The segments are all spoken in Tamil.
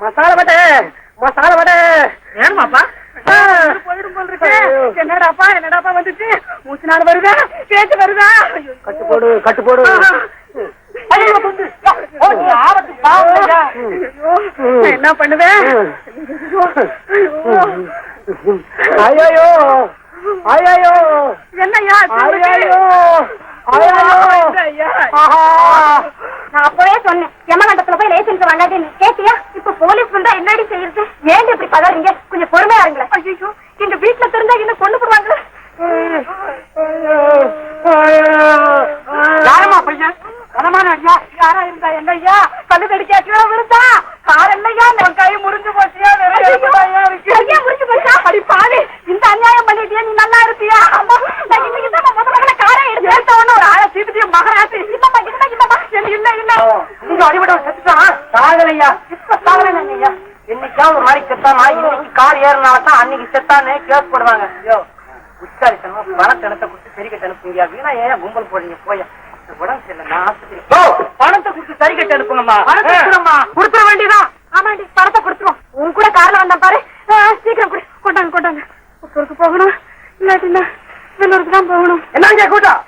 மசாலா வடை மசாலா வடை. ஏன்மாப்பா? என்னடாப்பா என்னடாப்பா வந்துச்சு? மூச்சு நாள் வருதா? கேட்டு வருதா? கட்டுப்போடு போடு கட்டு போடு. ஐயா யாரா இருந்தா என்ன ஐயா கல்லு கீழே விழுந்தா? கார் என்னையா உன் கை முறிஞ்சு போச்சியா? இருக்கு. முறிஞ்சு போச்சா? அடி பாவி இந்த அநியாயம் பண்ணிட்டியா நீ நல்லா இருப்பியா? நான் இன்னைக்கு தான் முத முதல்ல காரை எடுத்து எடுத்தவன ஒரு ஆளை சீட்டுட்டிய மகராசி இல்லம்மா இல்ல இல்லம்மா இல்ல நீங்க அடிபட்ட செத்துட்டான் சாகலையா? இப்ப சாகலைங்க ஐயா இன்னைக்கா ஒரு நாளைக்கு செத்தானா? இன்னைக்கு கார் ஏறினால்தான் அன்னைக்கு செத்தானே கேஸ் போடுவாங்க ஐயோ. உச்சாரித்தனமா பணத்தை இடத்த கொடுத்து சரி கட்ட அனுப்புங்க வீணா ஏன் கும்பல் போடுறீங்க? போய் உடம்பு சரியில்லை நான் ஆஸ்பத்திரி பணத்தை கொடுத்து பணத்தை கொடும்மா. கொடுத்துட வேண்டியதான் ஆமாண்டி பணத்தை கொடுத்துருவோம். உன் கூட கார்ல வந்தேன் பாரு. சீக்கிரம் கொடு. கொண்டாங்க கொண்டாங்க. போகணும். இல்லாட்டினா வெள்ளூருக்கு தான் போகணும். என்னங்க கூட்டம்?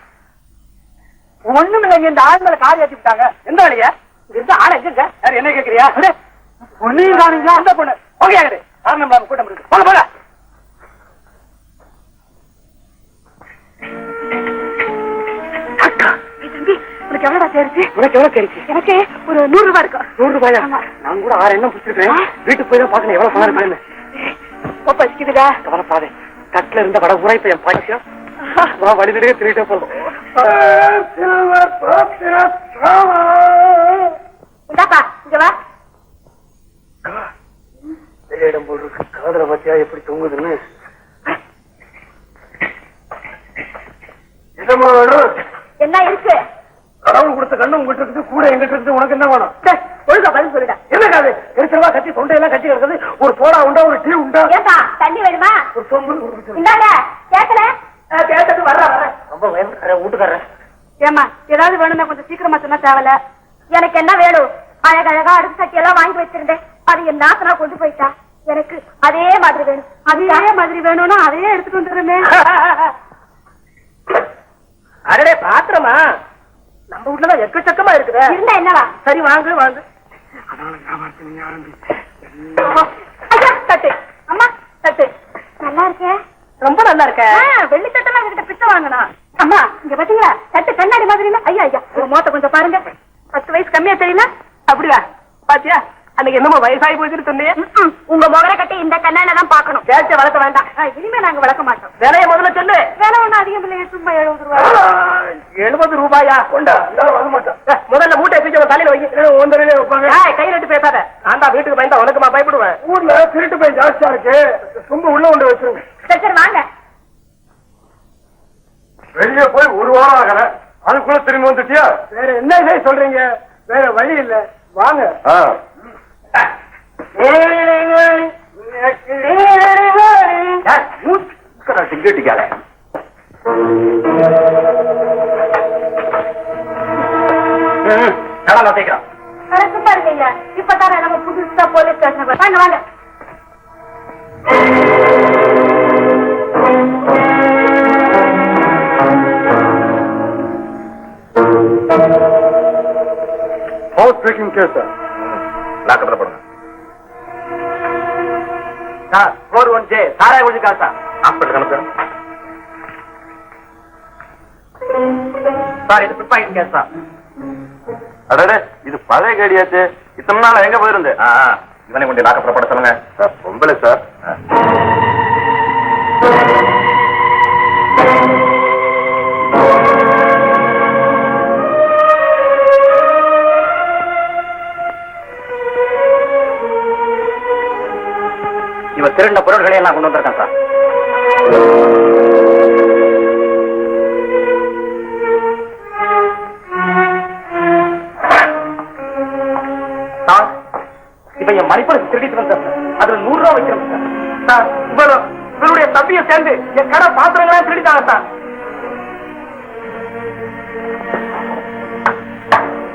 ஒண்ணும் இல்லைங்க இந்த ஆள் மேல கால் ஏத்தி விட்டாங்க. எந்த இங்க இருந்த ஆளை எங்க யார் என்ன கேக்குறியா? ஒன்னையும் காணுங்க அந்த பொண்ணு. ஓகே ஆகுது காரணம் கூட்டம் இருக்கு போங்க. உனக்கு எவ்வளவுடா சேருச்சு? உனக்கு எவ்வளவு கிடைச்சு எனக்கு ஒரு நூறு ரூபாய் இருக்கும் நூறு ரூபாயா. நான் கூட ஆறு எண்ணம் பிடிச்சிருக்கேன் வீட்டுக்கு போய் தான் பாக்கணும் எவ்வளவு பணம் இருக்குன்னு ஒப்ப வச்சுக்குதுடா கவலைப்பாதே தட்டுல இருந்த வட ஊரா இப்ப என் பாய்ச்சியா வழி நடுவே திருட்டே போதும் இந்தாப்பா இங்க வா. இடம் போல் இருக்கு. காதல பத்தியா எப்படி தொங்குதுன்னு? என்ன இருக்கு? கடவுள் கொடுத்த கண்ணு உங்ககிட்ட இருக்குது கூட எங்கிட்ட இருக்குது உனக்கு என்ன வேணும்? ஒழுங்கா பதில் சொல்லிட. என்ன காது? எரிச்சலமா கட்டி தொண்டையெல்லாம் கட்டி கிடக்குது. ஒரு சோடா உண்டா ஒரு டீ உண்டா? ஏப்பா தண்ணி வேணுமா? ஒரு சோம்பு. இந்தாங்க கேட்கல ஆ, கேட்டது வர்ற வர ரொம்ப வீட்டுக்காரன் ஏமா ஏதாவது வேணும்னா கொஞ்சம் சீக்கிரமா சொன்னா தேவல எனக்கு என்ன வேணும்? அழகழகா அடுப்பு சட்டி எல்லாம் வாங்கி வச்சிருந்தேன். அது என் நாத்தனா கொண்டு போயிட்டா. எனக்கு அதே மாதிரி வேணும். அதே மாதிரி வேணும்னா அதையே எடுத்துட்டு வந்துடுறமே அடடே பாத்திரமா? நம்ம வீட்டுலதான் எக்கச்சக்கமா இருக்குதே. இருந்தா என்னவா? சரி வாங்கு வாங்கு. ஐயா தட்டு. அம்மா தட்டு. நல்லா இருக்கே? ரொம்ப நல்லா இருக்க. வெள்ளி தட்டெல்லாம் என்கிட்ட பிச்சை வாங்கினா. அம்மா. இங்க பாத்தீங்களா? தட்டு கண்ணாடி மாதிரி இல்ல ஐயா ஐயா. ஒரு மோத்த கொஞ்சம் பாருங்க. பத்து வயசு கம்மியா தெரியல அப்படியா? பாத்தியா? அன்னைக்கு என்னமோ வயசாகி போச்சுன்னு ம்ம். உங்க முகர கட்டி இந்த கண்ணாடில தான் பாக்கணும் பேச்ச வளர்க்க வேண்டாம். இனிமே நாங்க வளர்க்க மாட்டோம். விலைய முதல்ல சொல்லு. வேலை ஒண்ணும் அதிகம் இல்லையே சும்மா எழுபது ரூபாய். எழுபது ரூபாயா? கொண்டா முதல்ல மூட்டை உன் தலையில வை. ஒன்றரை வைப்பாங்க. கை ரெட்டு பேசாத. நான் தான் வீட்டுக்கு பயந்தா உனக்குமா பயப்படுவேன். ஊர்ல திருட்டு போய் ஜாஸ்தியா இருக்கு. ரொம்ப உள்ள கொண்டு வச்சிருங்க. சரி சரி வாங்க. வெளியே போய் ஒரு வாரம் ஆகல. அதுக்குள்ள திரும்பி வந்துட்டியா? வேற என்ன சொல்றீங்க? வேற வழி இல்ல. வாங்க. ఇక్కడ టికెట్ சார் இது அடடே பழைய கேடியாச்சு. இத்தனை நாள் எங்க போயிருந்து? இவனை கொண்டு லாக்கத்துல போட சொல்லுங்க. சார் பொம்பளை சார். இவ திருண்ட பொருள்களை எல்லாம் கொண்டு வந்திருக்கான் சார். இப்ப என் மணிப்பணம் திருடிட்டு வந்தேன் சார் அதுல நூறு ரூபாய் வைக்கிறேன் சார். சார் இவரு இவருடைய தம்பியை சேர்ந்து என் கடை பாத்திரங்களாம் திருடிட்டாங்க சார்.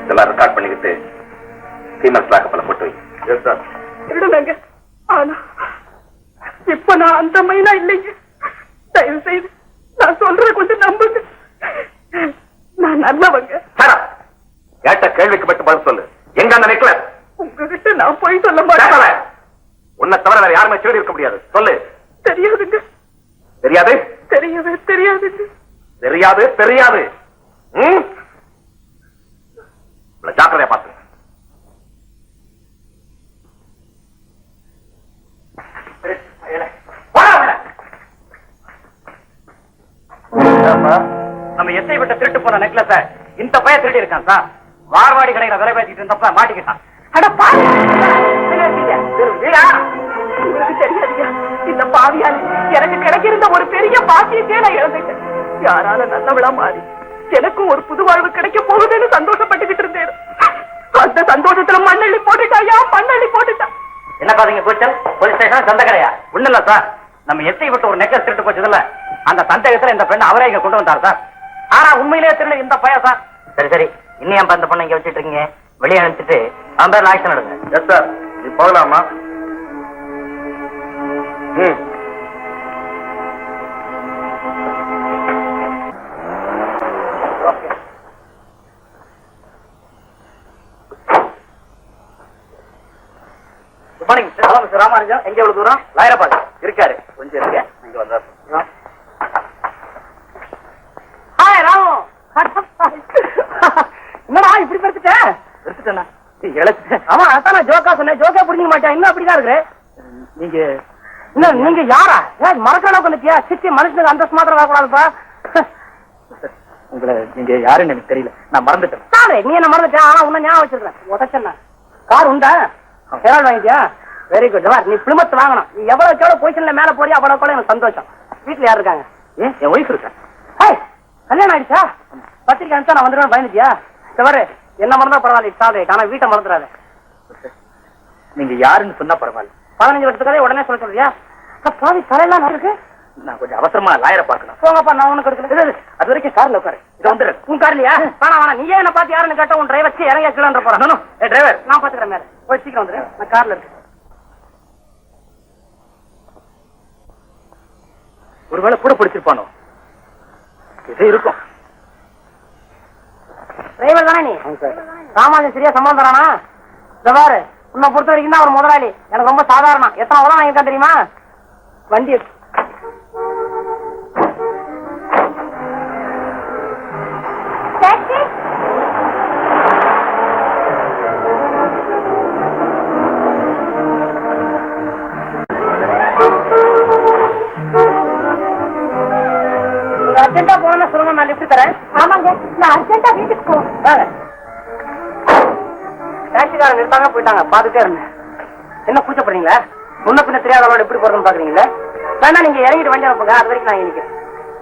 இதெல்லாம் ரெக்கார்ட் பண்ணிக்கிட்டு ஃபீமேல் லாக்கப்பில் போட்டு வை. சார் திருடுனாங்க ஆனா நான் அந்த மைனா இல்லைங்க. தயவு செய்து நான் சொல்ற கொஞ்சம் நம்புங்க. நான் நல்லவங்க. சரா கேட்ட கேள்விக்கு மட்டும் பதில் சொல்லு. எங்க அந்த நெக்லஸ் உங்ககிட்ட நான் போய் சொல்ல மாட்டேன். உன்னை தவிர வேற யாருமே தேடி இருக்க முடியாது. சொல்லு. தெரியாதுங்க. தெரியாது? தெரியவே தெரியாதுங்க. தெரியாது தெரியாது. ம்? இவ்வளவு ஜாக்கிரதையா பாத்து நம்ம எஸ்ஐ விட்ட திருட்டு போன நெக்லஸ இந்த பையன் திருடி இருக்கான் சார். மார்வாடி கடையில விலை பேசிட்டு இருந்தப்ப மாட்டிக்கிட்டான். அட பாரு இந்த பாவியால் எனக்கு கிடைக்கிருந்த ஒரு பெரிய பாக்கியத்தையே நான் இழந்துட்டேன். யாரால நல்லவளா மாறி எனக்கும் ஒரு புது வாழ்வு கிடைக்க போகுதுன்னு சந்தோஷப்பட்டுக்கிட்டு இருந்தேன். அந்த சந்தோஷத்துல மண்ணள்ளி போட்டுட்டாயா மண்ணள்ளி போட்டுட்டா. என்ன பாத்தீங்க கூச்சல்? போலீஸ் ஸ்டேஷன் சந்த கடையா ஒண்ணு இல்ல சார். நம்ம எஸ்ஐ விட்டு ஒரு நெக்லஸ் திருட்டு போச்சதுல அந்த சந்தேகத்துல இந்த பெண்ணை அவரே இங்க கொண்டு வந்தார் சார். ஆனா உண்மையிலேயே திருடு இந்த பையன் சார். சரி சரி. இன்னும் ஏன் இந்த பொண்ணை இங்க வச்சிட்டு இருக்கீங்க? வெளியே அனுப்பிச்சிட்டு அவன் பேர்ல ஆக்ஷன் எடுங்க எஸ் சார் நீ போகலாமா? ம். Good morning sir mister Ramanujam எங்க எவ்வளவு தூரம்? லாயரபாடு இருக்காரு. கொஞ்சம் இருங்க. இங்க வந்தா ஆமா அதான் நான் ஜோக்கா சொன்னேன். ஜோக்கா புரிஞ்சுக்க மாட்டேன். இன்னும் அப்படிதான் நீங்க என்ன நீங்க யாரா? ஏன் மறக்கணும் கொண்டுட்டியா சிச்சி மனுஷனுக்கு அந்த மாத்திரம் வரக்கூடாதுப்பா உங்களை நீங்க யாருன்னு எனக்கு தெரியல. நான் மறந்துட்டேன். சாரு நீ என்ன மறந்துட்ட? ஆனா உன்ன ஞாபகம் வச்சிருக்கேன் உதச்சேன் கார் உண்டா? வாங்கிட்டியா? வெரி குட் நீ பிளிமத் வாங்கணும். நீ எவ்வளவு எவ்வளவு பொசிஷன்ல மேல போறியா அவ்வளவு கூட எனக்கு சந்தோஷம். வீட்டுல யார் இருக்காங்க? ஏன்? என் ஒய்ஃப் இருக்கேன் கல்யாணம் ஆயிடுச்சா? பத்திரிக்கை அனுப்பிச்சா நான் வந்துடுவேன் பயந்துட்டியா? தவறு என்ன மறந்தா பரவாயில்ல இட்ஸ் ஆல் ஆனா வீட்டை மறந்துடாத. நீங்க யாருன்னு சொன்னா பரவாயில்ல. பதினஞ்சு வருஷத்துக்காக உடனே சொல்ல சொல்றியா? பாவி தலையெல்லாம் இருக்கு. நான் கொஞ்சம் அவசரமா லாயரை பார்க்கணும். போங்கப்பா நான் உனக்கு எடுக்கல அது வரைக்கும் கார்ல உட்காரு. இது வந்துரு. உன் கார்லயா? வேணா வேணா நீயே என்ன பார்த்து யாருன்னு கேட்ட உன் டிரைவர் இறங்க கீழே போறேன் ஏ டிரைவர் நான் பாத்துக்கிறேன் மேல. போய் சீக்கிரம் வந்துரு. நான் கார்ல இருக்கு. ஒருவேளை கூட பிடிச்சிருப்பானோ? இது இருக்கும். டிரைவர் தானே நீ? ராமாஜன் சரியா சம்பளம் தரானா இந்த பாரு உன்னை பொறுத்த வரைக்கும் தான் அவர் முதலாளி. எனக்கு ரொம்ப சாதாரணம். எத்தனை உரம் வாங்கியிருக்கா தெரியுமா? வண்டி எடு. நான் லிஃப்ட் தரேன் ஆமாங்க நான் அர்ஜென்ட்டா வீட்டுக்கு போ வாங்க நிறுத்தாங்க போயிட்டாங்க பாத்துட்டே இருந்தேன் என்ன கூச்சப்படுறீங்களா முன்ன பின்ன தெரியாதவங்களோட எப்படி போறதுன்னு பாக்குறீங்களா வேணா நீங்க இறங்கிட்டு வண்டி அனுப்புங்க அது வரைக்கும் நான் நிக்கிறேன்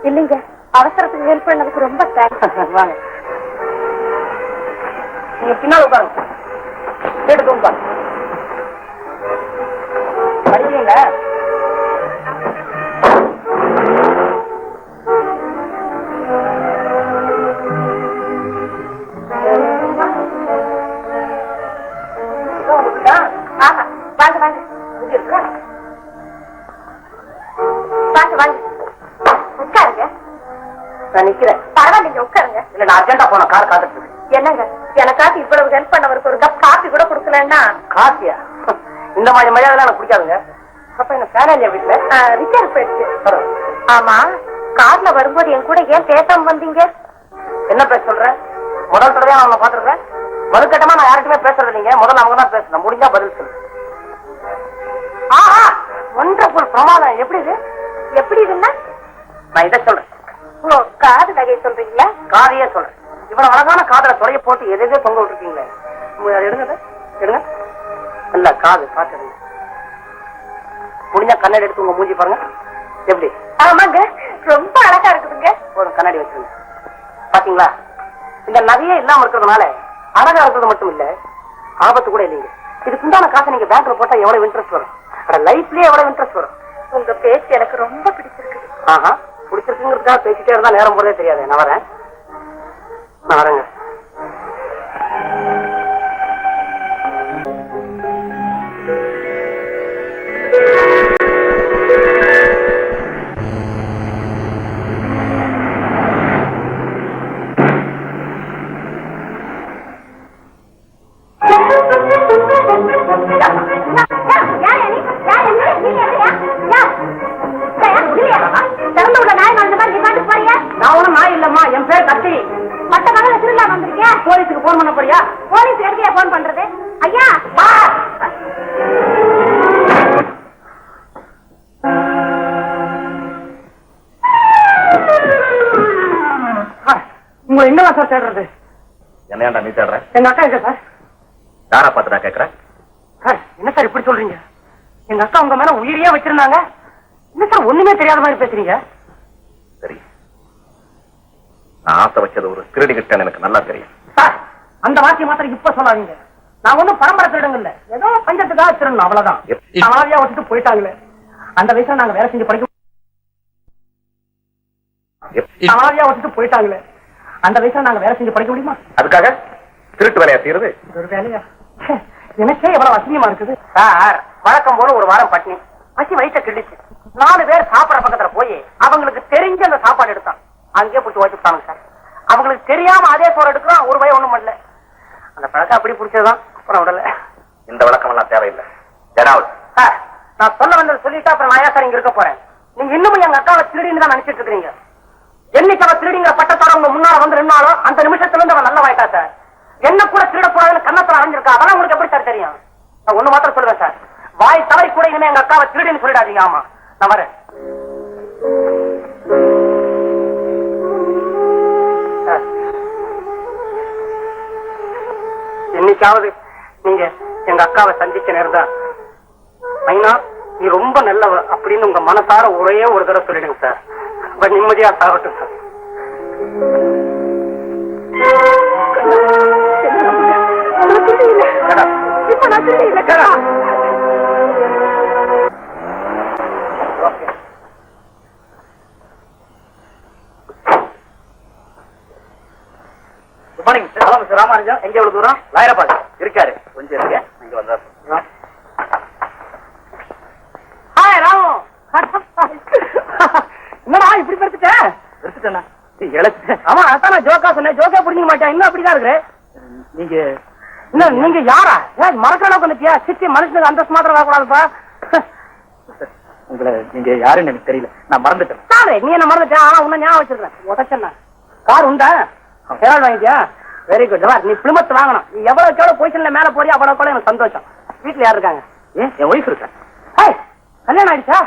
இல்லைங்க அவசரத்துக்கு ஹெல்ப் பண்ணதுக்கு ரொம்ப தேங்க்ஸ் வாங்க நீங்க பின்னால் உட்காருங்க கேட்டு தூங்க அர்ஜென்ட்டா போன கார் காத்துட்டு என்னங்க? எனக்காக இவ்வளவு ஹெல்ப் பண்ணவருக்கு ஒரு கப் காபி கூட கொடுக்கலன்னா? காசியா? இந்த மாதிரி மரியாதை எனக்கு பிடிக்காதுங்க. அப்ப என்ன ஃபேன் இல்லையா வீட்டுல ரிச்சர் போயிடுச்சு. ஆமா கார்ல வரும்போது என் கூட ஏன் பேசாம வந்தீங்க? என்ன பேச சொல்ற? முதல் தடவையா நான் உன்னை பாத்துருக்கேன் மறுக்கட்டமா நான் யார்கிட்டயுமே பேசுறது இல்லைங்க. முதல்ல அவங்க தான் பேசணும். முடிஞ்சா பதில் சொல்லு. ஆஹா! ஒன்றபுல் பிரமாதம். எப்படி இது? எப்படி இருந்தா நான் இதை சொல்றேன். காது நகை சொல்றீங்களா? காதையே சொல்றேன். இவ்வளவு அழகான காதல துறைய போட்டு எதையோ தொங்க விட்டுருக்கீங்களே? உங்க அதை எடுங்க அதை. எடுங்க. இல்ல காது காத்து எடுங்க. முடிஞ்சா கண்ணாடி எடுத்து உங்க மூஞ்சி பாருங்க. எப்படி? ஆமாங்க. ரொம்ப அழகா இருக்குதுங்க. ஒரு கண்ணாடி வச்சிருங்க. பாத்தீங்களா? இந்த நகையே இல்லாம இருக்கிறதுனால அழகா இருக்கிறது மட்டும் இல்ல ஆபத்து கூட இல்லைங்க. இதுக்கு உண்டான காசை நீங்க பேங்க்ல போட்டா எவ்வளவு இன்ட்ரெஸ்ட் வரும்? லைஃப்லயே எவ்வளவு இன்ட்ரெஸ்ட் வரும்? உங்க பேச்சு எனக்கு ரொம்ப பிடிச்சிருக்குது. ஆஹா. பிடிச்சிருக்குங்கிறதுக்காக பேசிட்டே இருந்தா நேரம் போறதே தெரியாது. நான் வரேன். உங்களை என்னவா சார் தேடுறது? என்ன ஏன்டா நீ தேடுற? எங்க அக்கா எங்க சார்? யாரா பார்த்து நான் கேட்கறேன் சார் என்ன சார் இப்படி சொல்றீங்க? எங்க அக்கா உங்க மேல உயிரியே வச்சிருந்தாங்க. என்ன சார் ஒண்ணுமே தெரியாத மாதிரி பேசுறீங்க? சரி. நான் ஆசை வச்சது ஒரு திருடி கிட்டேன்னு எனக்கு நல்லா தெரியும். சார் அந்த வாக்கிய மாத்திரம் இப்ப சொல்லாதீங்க. நான் ஒண்ணும் பரம்பரை திருடுங்க இல்ல ஏதோ பஞ்சத்துக்காக திருடணும் அவ்வளவுதான். சமாதியா விட்டுட்டு போயிட்டாங்களே. அந்த வயசுல நாங்க வேலை செஞ்சு படிக்க சமாதியா விட்டுட்டு போயிட்டாங்களே. அந்த வயசுல நாங்க வேலை செஞ்சு படிக்க முடியுமா? அதுக்காக திருட்டு வேலையா செய்யறது? ஒரு வேலையா? எனக்கே எவ்வளவு அசிங்கமா இருக்குது. சார் வழக்கம் போல ஒரு வாரம் பட்டினி. பசி வயிற்ற கிழிச்சு நாலு பேர் சாப்பிடற பக்கத்துல போய் அவங்களுக்கு தெரிஞ்ச அந்த சாப்பாடு எடுத்தான். அங்கேயே பிடிச்சி வச்சுட்டாங்க சார். அவங்களுக்கு தெரியாம அதே சோறு எடுக்கிறோம் ஒரு பயம் ஒண்ணும் பண்ணல. அந்த பழக்கம் அப்படி பிடிச்சதுதான். அப்புறம் விடல. இந்த விளக்கம் எல்லாம் தேவையில்லை. ஜனாவல். சார் நான் சொல்ல வந்தது சொல்லிட்டு அப்புறம் நான் ஏன் சார் இங்க இருக்க போறேன்? நீங்க இன்னமும் எங்க அக்காவை திருடின்னு தான் நினைச்சிட்டு இருக்கீங்க என்னைக்கு அவ திருடிங்கிற பட்டத்தோட உங்க முன்னால வந்து நின்னாலும் அந்த நிமிஷத்துல இருந்து அவன் நல்ல வாய்க்கா சார். என்ன கூட திருட போறாதுன்னு கண்ணத்துல அரைஞ்சிருக்கா அதெல்லாம் உங்களுக்கு எப்படி சார் தெரியும்? நான் ஒண்ணு மாத்திரம் சொல்லுவேன் சார். வாய் தவறி கூட இனிமே எங்க அக்காவை திருடின்னு சொல்லிடாதீங்க. ஆமா. நான் வரேன். என்னைக்காவது நீங்க எங்க அக்காவை சந்திக்க நேர்ந்தா மைனா நீ ரொம்ப நல்லவ அப்படின்னு உங்க மனசார ஒரே ஒரு தடவை சொல்லிடுங்க சார். அவ நிம்மதியா சாகட்டும் சார் ராமானுஜம் எங்க எவ்வளவு தூரம்? லாயரப்பாடு இருக்காரு. கொஞ்சம் இருங்க. இங்க வந்தா ஆமா அதான் நான் ஜோக்கா சொன்னேன். ஜோக்கா புரிஞ்சுக்க மாட்டேன். இன்னும் அப்படிதான் நீங்க என்ன நீங்க யாரா? ஏன் அளவுக்கு வந்துட்டியா? சிச்சி மனுஷனுக்கு அந்தஸ்து மாத்திரம் வரக்கூடாதுப்பா உங்களை நீங்க யாருன்னு எனக்கு தெரியல. நான் மறந்துட்டேன். சாரு நீ என்ன மறந்துட்ட? ஆனா உன்ன ஞாபகம் வச்சிருக்கேன் உதச்சண்ணா கார் உண்டா? ஹெரால்டு வாங்கிட்டியா? வெரி குட் நீ பிளிமத் வாங்கணும். நீ எவ்வளவு எவ்வளவு பொசிஷன்ல மேல போறியா அவ்வளவு கூட எனக்கு சந்தோஷம். வீட்டுல யார் இருக்காங்க? ஏன்? என் ஒய்ஃப் இருக்கேன் கல்யாணம் ஆயிடுச்சா?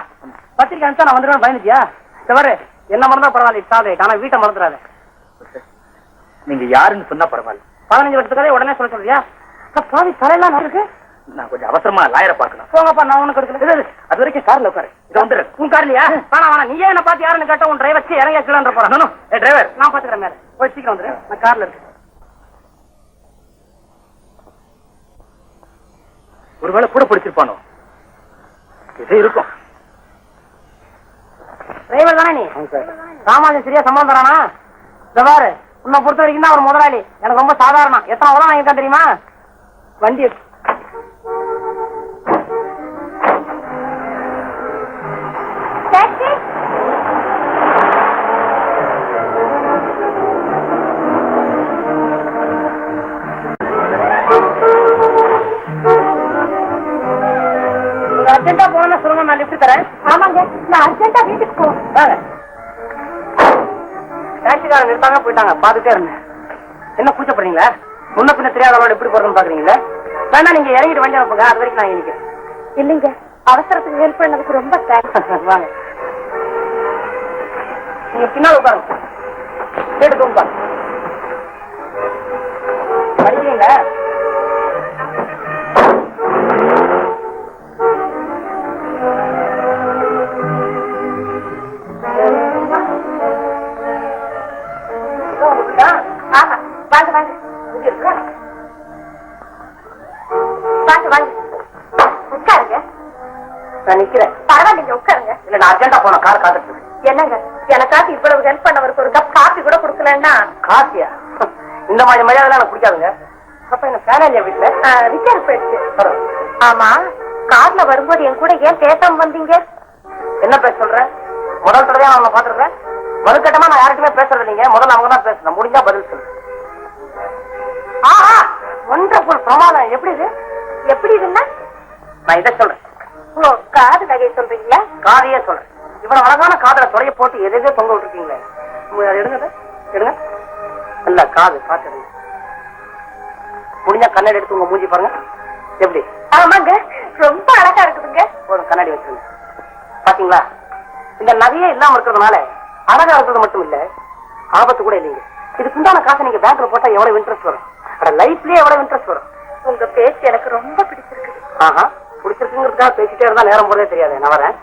பத்திரிக்கை அனுப்பிச்சா நான் வந்துடுவேன் பயந்துட்டியா? தவறு என்ன மறந்தா பரவாயில்ல இட்ஸ் ஆல் ஆனா வீட்டை மறந்துடாத. நீங்க யாருன்னு சொன்னா பரவாயில்ல. பதினஞ்சு வருஷத்துக்கே உடனே சொல்ல சொல்றியா? பாவி தலையெல்லாம் இருக்கு. நான் கொஞ்சம் அவசரமா லாயரை பார்க்கணும். போங்கப்பா நான் உனக்கு எடுக்கல அது வரைக்கும் கார்ல உட்காரு. இது வந்துடுறேன் உன் கார்லயா? வேணா வேணா நீயே என்ன பார்த்து யாருன்னு கேட்ட உன் டிரைவர் இறங்க கீழே போறேன் ஏ டிரைவர் நான் பாத்துக்கிறேன் மேல. போய் சீக்கிரம் வந்துரு. நான் கார்ல இருக்கேன் ஒருவேளை கூட பிடிச்சிருப்பானோ? இது இருக்கும். தானே? நீ ராமாஜன் சரியா சம்பளம் தரானா? பாரு உன்னை பொறுத்த வரைக்கும் தான் அவர் முதலாளி. எனக்கு ரொம்ப சாதாரணம். எத்தனை உரம் வாங்கியிருக்கா தெரியுமா? வண்டி போயிட்டாங்க பாத்துட்டே இருந்தேன் என்ன கூச்சப்படுறீங்களா முன்ன பின்ன தெரியாதவங்களோட எப்படி போறதுன்னு பாக்குறீங்களா? வேணா நீங்க இறங்கிட்டு வண்டி அனுப்புங்க அது வரைக்கும் நான் இங்க நிக்கிறேன். இல்லைங்க. அவசரத்துக்கு ஹெல்ப் பண்ணதுக்கு ரொம்ப தேங்க்ஸ் வாங்க. நீங்க பின்னால் உட்காருங்க. கேட்டு தூங்க படிக்கிறீங்களா? நான் நிக்கிறேன். பரவாயில்லைங்க உட்காருங்க. இல்ல நான் அர்ஜென்ட்டா போன கார் காத்துட்டு இருக்கேன். என்னங்க? எனக்காக இவ்வளவு ஹெல்ப் பண்ணவருக்கு ஒரு கப் காபி கூட கொடுக்கலன்னா? காசியா இந்த மாதிரி மரியாதை எனக்கு பிடிக்காதுங்க அப்ப என்ன ஃபேன் இல்லையா வீட்டுல ரிச்சர் போயிடுச்சு. பரவாயில்ல. ஆமா கார்ல வரும்போது என் கூட ஏன் பேசாம வந்தீங்க? என்ன பேச சொல்ற? முதல் தடவையா நான் உன்னை பாத்துருக்கேன் மறுக்கட்டமா நான் யார்கிட்டயுமே பேசுறது இல்லைங்க. முதல்ல அவங்க தான் பேசணும். முடிஞ்சா பதில் சொல்லு. ஆஹா! ஒன்றபுல் பிரமாதம். எப்படி இது? எப்படி இருந்தா நான் இதை சொல்றேன். காது நகை சொல்றீங்களா? காதையே சொல்றேன். இவ்வளவு அழகான காதல துறைய போட்டு எதையோ தொங்க விட்டுருக்கீங்களே? உங்க அதை எடுங்க அதை. எடுங்க. இல்ல காது பாத்துடுங்க முடிஞ்சா கண்ணாடி எடுத்து உங்க மூஞ்சி பாருங்க. எப்படி? ஆமாங்க ரொம்ப அழகா இருக்குதுங்க. ஒரு கண்ணாடி வச்சிருங்க. பாத்தீங்களா? இந்த நகையே இல்லாம இருக்கிறதுனால அழகா இருக்கிறது மட்டும் இல்ல ஆபத்து கூட இல்லைங்க. இதுக்கு உண்டான காசை நீங்க பேங்க்ல போட்டா எவ்வளவு இன்ட்ரெஸ்ட் வரும்? லைஃப்லயே எவ்வளவு இன்ட்ரெஸ்ட் வரும்? உங்க பேச்சு எனக்கு ரொம்ப பிடிச்சிருக்குது. ஆஹா. பிடிச்சிருக்குங்கிறதுக்காக பேசிட்டே இருந்தா நேரம் போறதே தெரியாது. நான் வரேன்.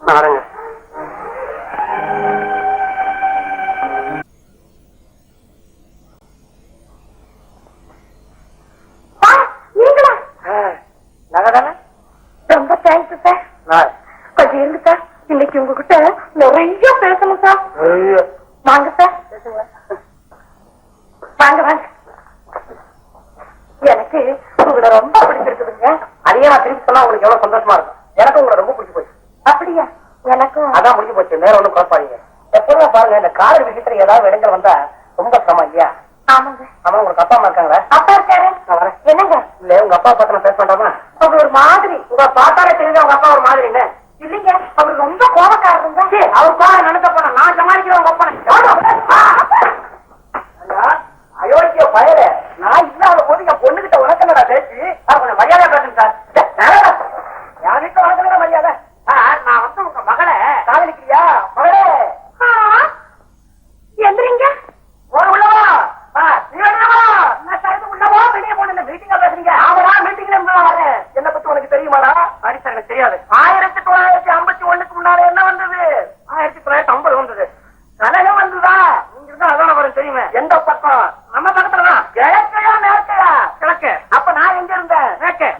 நான் வரேங்க. உங்களுக்கு எவ்வளவு சந்தோஷமா இருக்கும்? எனக்கு உங்களை ரொம்ப பிடிச்சி போச்சு. அப்படியா? எனக்கும். அதான் முடிஞ்சு போச்சு. வேற ஒண்ணும் குழப்பாதீங்க. எப்பவுமே பாருங்க இந்த காதல் விஷயத்துல ஏதாவது இடங்கள் வந்தா ரொம்ப சிரமம் இல்லையா? ஆமாங்க. ஆமா உங்களுக்கு அப்பா அம்மா இருக்காங்களா? அப்பா இருக்காரு. நான் வரேன். என்னங்க? இல்ல உங்க அப்பா பார்த்து நான் பேச வேண்டாமா? அவர் ஒரு மாதிரி. உங்க பார்த்தாலே தெரியுது உங்க அப்பா ஒரு மாதிரி இல்ல இல்லைங்க அவர் ரொம்ப கோபக்காரருங்க. அவர் பாரு நினைக்க போனா நான் சமாளிக்கிறேன் உங்க அப்பா. அயோக்கிய பயல. நான் இல்லாத போது என் பொண்ணுகிட்ட உனக்கு என்னடா பேச்சு? அது கொஞ்சம் மரியாதை பேசுங்க சார். யாருக்கு உனக்கு என்னடா மரியாதை? நான் வந்து உங்க மகளை காதலிக்கிறியா? மகளே. எந்திரிங்க. போன உள்ளவா ஆ, நீ வெளியே வா. என்ன சார் இது? உள்ளவா வெளியே போன மீட்டிங்கா பேசுறீங்க ஆமாடா மீட்டிங்ல இருந்து நான் வரேன் என்ன பத்தி உனக்கு தெரியுமாடா சரி சார் எனக்கு தெரியாது ஆயிரத்தி தொள்ளாயிரத்தி ஐம்பத்தி ஒண்ணுக்கு முன்னால என்ன வந்தது ஆயிரத்தி தொள்ளாயிரத்தி ஐம்பது வந்தது கனகம் வந்ததா நீங்க இருந்தா அதான வரும் தெரியுமே எந்த பக்கம் நம்ம பக்கத்துல தான் கிழக்கையா மேற்கையா கிழக்கு அப்ப நான் எங்க இருந்தேன் மேற்கு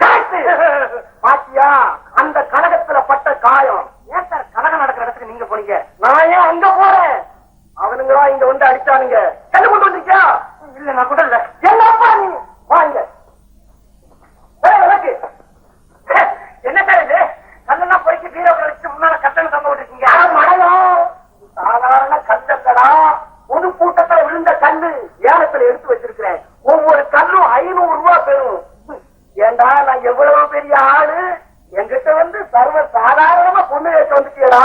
பாத்தியா அந்த கனகத்துல பட்ட காயம் ஏன் சார் கனகம் நடக்கிற இடத்துக்கு நீங்க போனீங்க நான் ஏன் அங்க போறேன் அவனுங்களா இங்க வந்து அடிச்சானுங்க கண்ணு கொண்டு வந்திருக்கியா இல்ல நான் கூட இல்ல என்ன அப்பா நீ வாங்க ஏய், விளக்கு. என்ன சார் இது கண்ணெல்லாம் பொறுக்கி பீரோ வச்சு முன்னால கட்டணம் தம்ப விட்டுருக்கீங்க மழையும் சாதாரண கல்லங்கடா பொது கூட்டத்துல விழுந்த கல்லு ஏலத்துல எடுத்து வச்சிருக்கிறேன் ஒவ்வொரு கல்லும் ஐநூறு ரூபாய் பெறும். ஏண்டா நான் எவ்வளவு பெரிய ஆளு? என்கிட்ட வந்து சர்வ சாதாரணமா பொண்ணு கேட்டு வந்துட்டீங்களா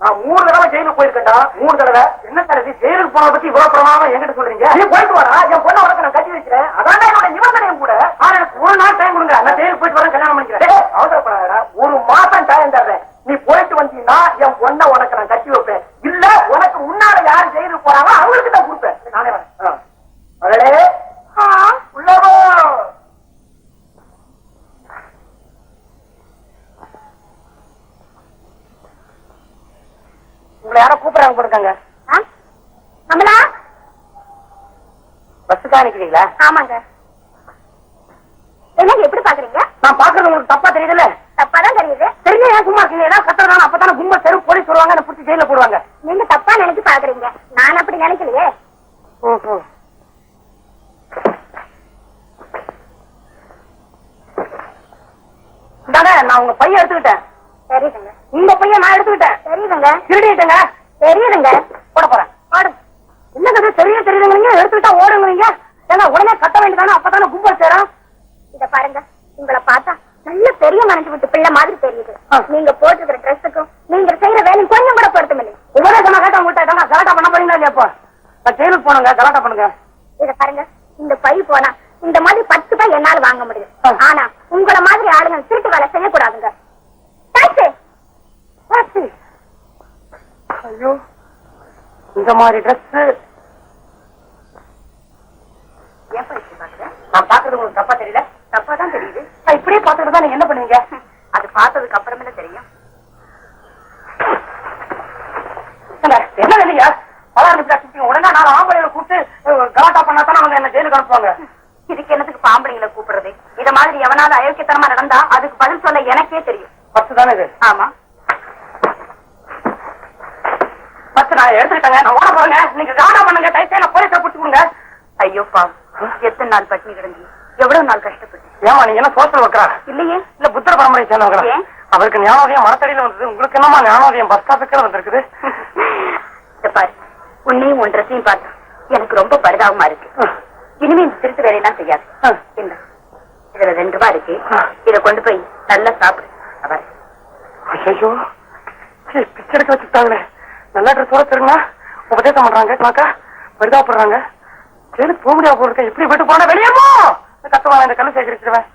நான் மூணு தடவை ஜெயிலுக்கு போயிருக்கேன்டா. மூணு தடவை. என்ன சார் ஜெயிலுக்கு போன பத்தி இவ்வளவு பிரமாதமா என்கிட்ட சொல்றீங்க? நீ போயிட்டு வரா என் பொண்ணை உனக்கு நான் கட்டி வைக்கிறேன். அதான் என்னோட நிபந்தனையும் கூட. ஆனா எனக்கு ஒரு நாள் டைம் கொடுங்க. நான் ஜெயிலுக்கு போயிட்டு வரேன் கல்யாணம் பண்ணிக்கிறேன். அவசரப்படாதடா. ஒரு மாசம் டைம் தர்றேன். நீ போயிட்டு வந்தீங்கன்னா என் பொண்ணை உனக்கு நான் கட்டி வைப்பேன். இல்ல உனக்கு முன்னால யார் ஜெயிலுக்கு போறாங்க அவங்களுக்கு தான் கொடுப்பேன். நானே வரேன். மகளே உள்ளவோ. உங்களை யாரோ கூப்பிடுறாங்க கொடுக்காங்க? கமலா? பஸ்ஸுக்கா நிக்கிறீங்களா? ஆமாங்க. என்னங்க எப்படி பாக்குறீங்க நான் பாக்குறது உங்களுக்கு தப்பா தெரியுதுல்ல? தப்பாதான் தெரியுது. தெரிஞ்ச ஏன் சும்மா இருக்கீங்க? ஏதாவது கத்துறதான அப்பதானே கும்பல் தெரு போலீஸ் வருவாங்க என்ன புடிச்சு ஜெயில போடுவாங்க. நீங்க தப்பா நினைச்சு பாக்குறீங்க நான் அப்படி நினைக்கலையே. ஓஹோ. இந்தாங்க நான் உங்க பையன் எடுத்துக்கிட்டேன். தெரியுதுங்க. உங்க பையன் நான் எடுத்துக்கிட்டேன். தெரியுதுங்க. திருடிட்டேங்க. தெரியுதுங்க. போட போறேன். ஆடும் என்னங்க தெரிய தெரியுதுங்க எடுத்துக்கிட்டா ஓடுங்கிறீங்க? ஏன்னா உடனே கட்ட வேண்டியதானே? அப்பதானே கும்பல் சேரும்? இத பாருங்க. உங்களை பார்த்தா நல்ல பெரிய மேனேஜ்மெண்ட் பிள்ளை மாதிரி தெரியுது. நீங்க போட்டுக்கிற ட்ரெஸ்ஸுக்கும் நீங்க செய்யற வேலையும் கொஞ்சம் கூட பொருத்தமில்லை உபதேசமா கேட்ட உங்கள்கிட்ட கலாட்டா பண்ண போறீங்களா இல்லையா இப்போ? நான் ஜெயிலுக்கு போனங்க கலாட்டா பண்ணுங்க. இத பாருங்க. இந்த பை போனா இந்த மாதிரி பத்து பை என்னால வாங்க முடியும். ஆனா உங்கள மாதிரி ஆளுங்க திருட்டு வேலை செய்யக்கூடாதுங்க ஐயோ இந்த மாதிரி ட்ரெஸ் ஏன் நான் பாக்குறது உங்களுக்கு தப்பா தெரியல. தப்பா தான் தெரியுது. நான் இப்படியே பாத்துட்டு தான் நீங்க என்ன பண்ணுவீங்க? அது பார்த்ததுக்கு அப்புறமே தெரியும்? ஏங்க, என்ன இல்லையா பலாறு உடனே நாலு ஆம்பளைகளை கூப்பிட்டு கலாட்டா பண்ணா தானே அவங்க என்ன ஜெயிலுக்கு அனுப்புவாங்க? இதுக்கு என்னத்துக்கு பாம்பளைங்களை கூப்பிடுறது. இத மாதிரி எவனாவது அயோக்கியத்தனமா நடந்தா அதுக்கு பதில் சொல்ல எனக்கே தெரியும். பத்து தானே இது? ஆமா. பத்து நான் எடுத்துக்கிட்டேங்க. நான் ஓட போறேங்க. நீங்க கலாட்டா பண்ணுங்க. டைத்தே நான் போலீஸை பிடிச்சு கொடுங்க. ஐயோ பாவம் எத்தனை நாள் பட்டினி கிடந்து எவ்வளவு நாள் கஷ்டப்பட்டு? ஏமா நீங்க என்ன சோசியல் வைக்கிறா? இல்லையே. இல்ல புத்தர் பரம்பரை சேர்ந்தவங்களா? அவருக்கு ஞானோதயம் மரத்தடியில வந்தது. உங்களுக்கு என்னமா ஞானோதயம்? பஸ் ஸ்டாப்புக்கு வந்திருக்குது. பாரு. உன்னையும் உன் ட்ரெஸ்ஸையும் பார்த்தா எனக்கு ரொம்ப பரிதாபமா இருக்கு. இனிமே இந்த திருட்டு வேலையெல்லாம் செய்யாது. என்ன இதுல ரெண்டு ரூபாய் இருக்கு. இத கொண்டு போய் நல்லா சாப்பிடு. அவர் ஐயோ பிச்சை எடுக்க வச்சுட்டாங்களே நல்ல ட்ரெஸ்ஸோட திருங்க உபதேசம் பண்றாங்க நாக்கா பரிதாபப்படுறாங்க. ஜெயிலுக்கு போக முடியாது போல இருக்க. எப்படி விட்டு போனா வெளியே போ! கத்துவாங்க இந்த கல்லு சேகரிச்சிருவேன்.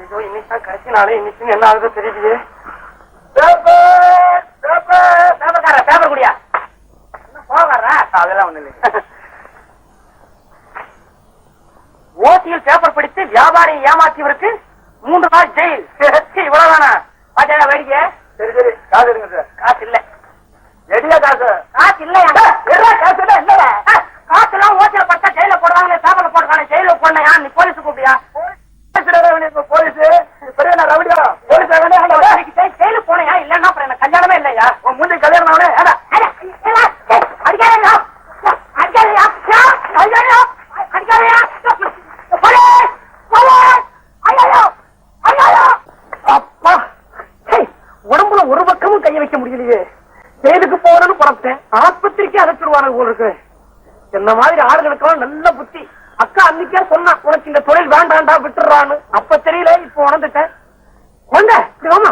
ஐயோ இன்னைக்கு தான் கடைசி நாளே. இன்னைக்கு என்ன ஆகுதோ தெரியலையே. பேப்பர்! பேப்பர்! குடியா. போகாரா அதெல்லாம் ஒண்ணு இல்லை ஓசியில் பேப்பர் படித்து வியாபாரி ஏமாற்றியவருக்கு மூன்று நாள் ஜெயில் இவ்வளவுதானா? பாத்தா வேடிக்கை? சரி சரி. காசு எடுங்க சார் காசு இல்ல. எடியா காசு. காசு இல்லையா? காசு இல்ல இல்ல காசு எல்லாம் ஓசியில பட்டா ஜெயில போடுவாங்க பேப்பர்ல போடுறாங்க ஜெயில போடணையா நீ போலீஸ் கூப்பிடியா போலீஸ் பெரிய ரவுடியா போலீஸ் ஜெயிலு போனையா? இல்லன்னா அப்புறம் எனக்கு கல்யாணமே இல்லையா? உன் முந்தி கல்யாணம் போல இருக்கு. என்ன மாதிரி ஆளுகளுக்கெல்லாம் நல்ல புத்தி. அக்கா அன்னைக்கே சொன்னா உனக்கு இந்த தொழில் வேண்டாண்டா விட்டுறான்னு அப்ப தெரியல இப்ப உணர்ந்துட்டேன். கொண்ட வாமா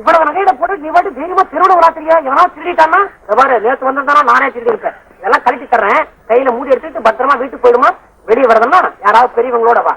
இவ்வளவு நகையில போட்டு நீ பாட்டு தைரியமா திருவிழா விளாத்துறியா எவனா திருடிட்டானா பாரு நேத்து வந்திருந்தானா நானே திருடிருப்பேன் எல்லாம் இதெல்லாம் கழட்டி தர்றேன். கையில மூடி எடுத்துட்டு பத்திரமா வீட்டுக்கு போயிடுமா? வெளியே வரதுன்னா யாராவது பெரியவங்களோட வா.